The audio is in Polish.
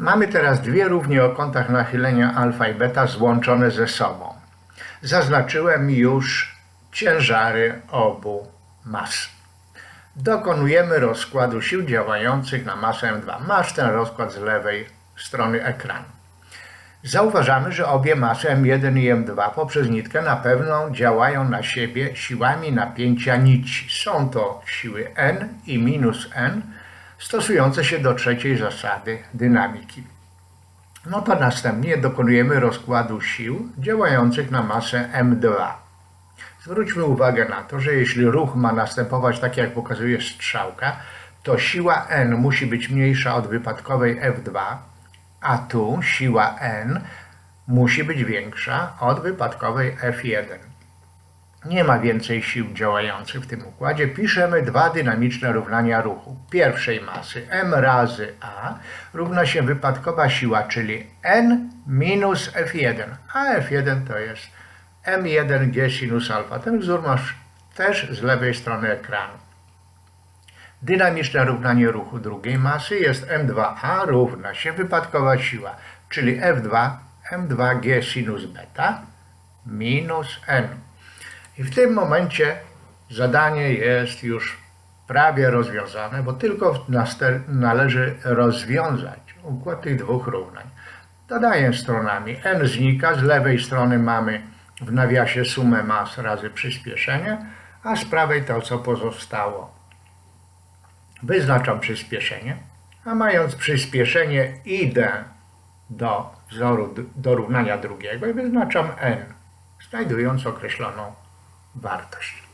Mamy teraz dwie równie o kątach nachylenia alfa i beta złączone ze sobą. Zaznaczyłem już ciężary obu mas. Dokonujemy rozkładu sił działających na masę M2. Masz ten rozkład z lewej strony ekranu. Zauważamy, że obie masy M1 i M2 poprzez nitkę na pewno działają na siebie siłami napięcia nici. Są to siły N i minus N stosujące się do trzeciej zasady dynamiki. No to następnie dokonujemy rozkładu sił działających na masę M2. Zwróćmy uwagę na to, że jeśli ruch ma następować tak jak pokazuje strzałka, to siła N musi być mniejsza od wypadkowej F2, a tu siła N musi być większa od wypadkowej F1. Nie ma więcej sił działających w tym układzie. Piszemy dwa dynamiczne równania ruchu. Pierwszej masy m razy a równa się wypadkowa siła, czyli n minus f1, a f1 to jest m1g sinus alfa. Ten wzór masz też z lewej strony ekranu. Dynamiczne równanie ruchu drugiej masy jest m2a równa się wypadkowa siła, czyli f2 m2g sinus beta minus n. I w tym momencie zadanie jest już prawie rozwiązane, bo tylko należy rozwiązać układ tych dwóch równań. Dodaję stronami. n znika, z lewej strony mamy w nawiasie sumę mas razy przyspieszenie, a z prawej to, co pozostało. Wyznaczam przyspieszenie, a mając przyspieszenie idę do wzoru do równania drugiego i wyznaczam n, znajdując określoną wartość.